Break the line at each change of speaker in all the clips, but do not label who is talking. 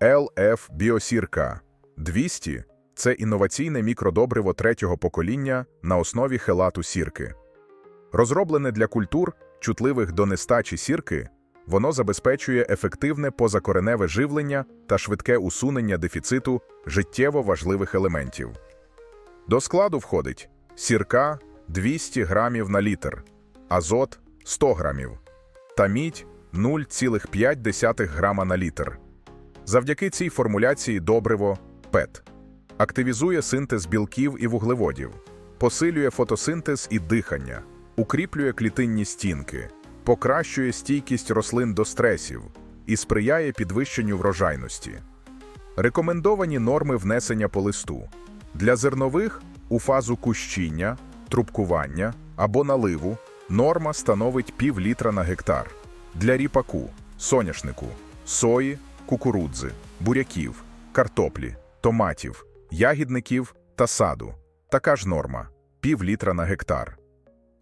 LF Біосірка 200 це інноваційне мікродобриво третього покоління на основі хелату сірки. Розроблене для культур, чутливих до нестачі сірки, воно забезпечує ефективне позакореневе живлення та швидке усунення дефіциту життєво важливих елементів. До складу входить сірка 200 грамів на літр, азот 100 грамів та мідь 0,5 грама на літр. Завдяки цій формуляції добриво ПЕТ активізує синтез білків і вуглеводів, посилює фотосинтез і дихання, укріплює клітинні стінки, покращує стійкість рослин до стресів і сприяє підвищенню врожайності. Рекомендовані норми внесення по листу для зернових у фазу кущіння, трубкування або наливу норма становить пів літра на гектар. Для ріпаку, соняшнику, сої, кукурудзи, буряків, картоплі, томатів, ягідників та саду. Така ж норма пів літра на гектар.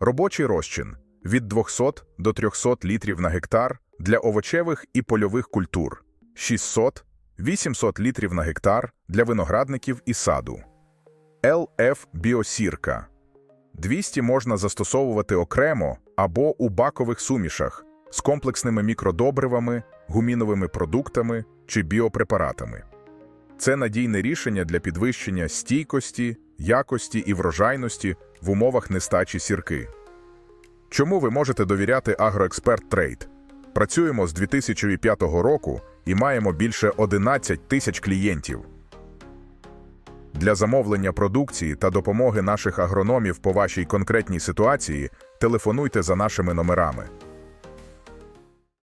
Робочий розчин від 200 до 300 літрів на гектар для овочевих і польових культур, 600-800 літрів на гектар для виноградників і саду. ЛФ Біосірка 200 можна застосовувати окремо або у бакових сумішах з комплексними мікродобривами, гуміновими продуктами чи біопрепаратами. Це надійне рішення для підвищення стійкості, якості і врожайності в умовах нестачі сірки. Чому ви можете довіряти Агроексперт Трейд? Працюємо з 2005 року і маємо більше 11 тисяч клієнтів. Для замовлення продукції та допомоги наших агрономів по вашій конкретній ситуації телефонуйте за нашими номерами